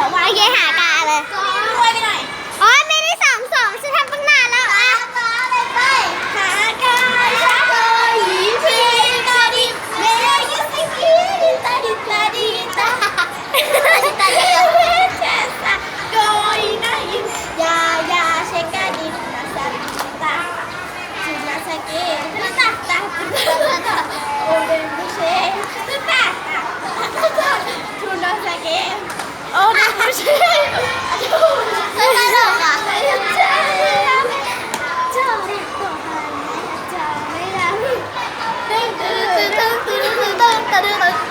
เดี๋ยมาเหากาเลย 따르르